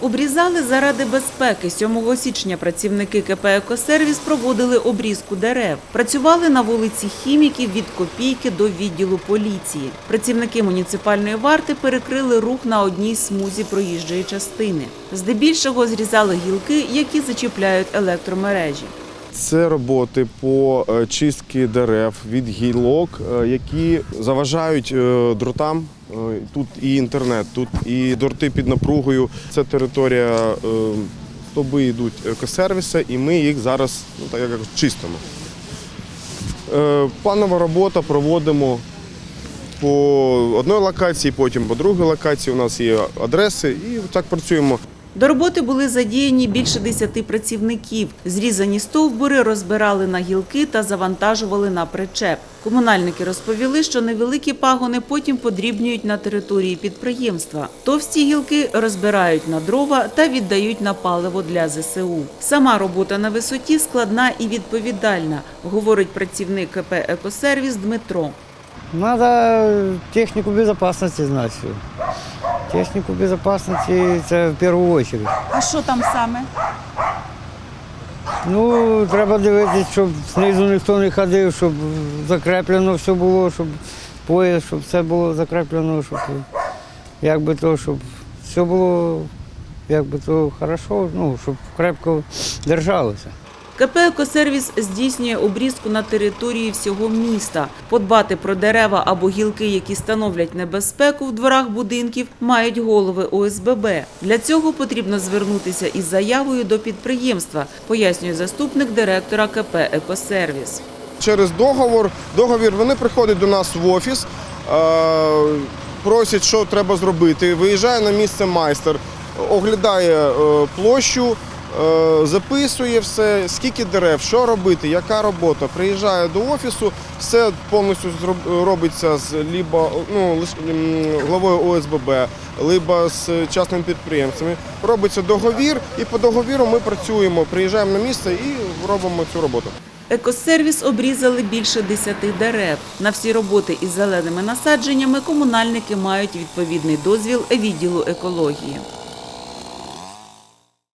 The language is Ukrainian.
обрізали заради безпеки. 7 січня працівники КП «Екосервіс» проводили обрізку дерев. Працювали на вулиці Хіміків від Копійки до відділу поліції. Працівники муніципальної варти перекрили рух на одній смузі проїжджої частини. Здебільшого зрізали гілки, які зачіпляють електромережі. Це роботи по е, чистці дерев від гілок, е, які заважають е, дротам. Е, Тут і інтернет, тут і дорти під напругою. Це територія тоби йдуть екосервіси, і ми їх зараз ну, так як чистимо. Панова Планова робота проводимо по одній локації, потім по другій локації. У нас є адреси, і так працюємо. До роботи були задіяні більше десяти працівників. Зрізані стовбури розбирали на гілки та завантажували на причеп. Комунальники розповіли, що невеликі пагони потім подрібнюють на території підприємства. Товсті гілки розбирають на дрова та віддають на паливо для ЗСУ. Сама робота на висоті складна і відповідальна, говорить працівник КП «Екосервіс» Дмитро. Надо технику безопасности знать. Всю. Технику безопасности это в первую очередь. А що там саме? Ну, треба дивитися, щоб знизу ніхто не ходив, щоб закреплено все було, щоб пояс, щоб все було закреплено, щоб як би то, щоб все було як би то хорошо, ну, щоб крепко держалося. КП «Екосервіс» здійснює обрізку на території всього міста. Подбати про дерева або гілки, які становлять небезпеку в дворах будинків, мають голови ОСББ. Для цього потрібно звернутися із заявою до підприємства, пояснює заступник директора КП «Екосервіс». через договор. Договір вони приходять до нас в офіс, е, просять, що треба зробити. Виїжджає на місце майстер, оглядає е, площу, записує все, скільки дерев, що робити, яка робота. Приїжджає до офісу, все повністю робиться з либо, ну, главою ОСББ, либо з частними підприємцями. Робиться договір, і по договіру ми працюємо, приїжджаємо на місце і робимо цю роботу. «Екосервіс» обрізали більше десяти дерев. На всі роботи із зеленими насадженнями комунальники мають відповідний дозвіл відділу екології.